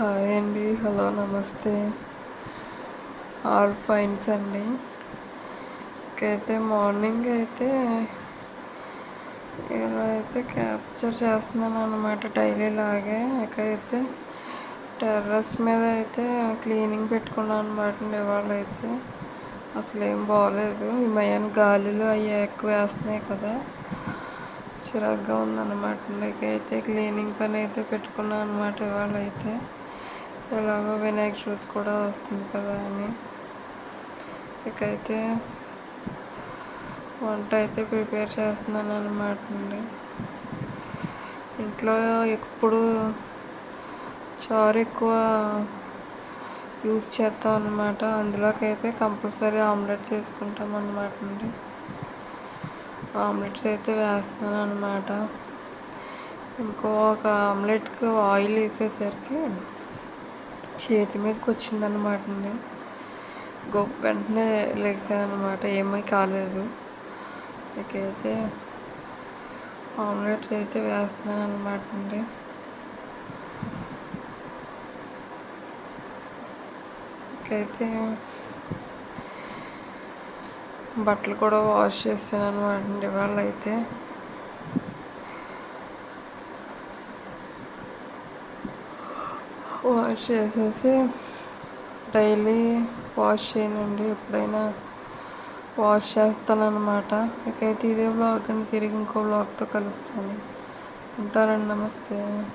Hi అండి. Hello నమస్తే. All fines అండి. అయితే మార్నింగ్ అయితే ఇలా అయితే క్యాప్చర్ చేస్తున్నాను అనమాట డైలీ లాగే. ఇకైతే టెర్రస్ మీద అయితే క్లీనింగ్ పెట్టుకున్నాను అనమాట ఇవాళ అయితే అసలు ఏం బాగోలేదు ఈ మయాన గాలిలో అవి ఎక్కువ వేస్తున్నాయి కదా. చిరాగ్గా ఉందన్నమాట అయితే క్లీనింగ్ పని అయితే పెట్టుకున్నాను అనమాట ఇవాళ అయితే ఎలాగో వినాయక చవితి కూడా వస్తుంది కదా అని. ఇకైతే వంట అయితే ప్రిపేర్ చేస్తున్నాను అనమాట అండి. ఇంట్లో ఎప్పుడు చారు ఎక్కువ యూజ్ చేస్తాం అనమాట అందులోకైతే కంపల్సరీ ఆమ్లెట్ చేసుకుంటాం అనమాట అండి. ఆమ్లెట్స్ అయితే వేస్తున్నాను అనమాట ఇంకో ఒక ఆమ్లెట్కి ఆయిల్ వేసేసరికి చేతి మీదకి వచ్చిందనమాట అండి. గొప్ప వెంటనే లెగ్సాను అనమాట ఏమీ కాలేదు. ఇకైతే ఆమ్లెట్స్ అయితే వేస్తున్నాను అనమాట అండి. ఇకైతే బట్టలు కూడా వాష్ చేస్తాను అనమాట అండి ఇవాళ అయితే వాష్ చేసేసి డైలీ వాష్ చేయనండి. ఎప్పుడైనా వాష్ చేస్తానన్నమాట. ఇకైతే ఇదే బ్లాగ్ అని తిరిగి ఇంకో బ్లాగ్తో కలుస్తాను. ఉంటానండి నమస్తే.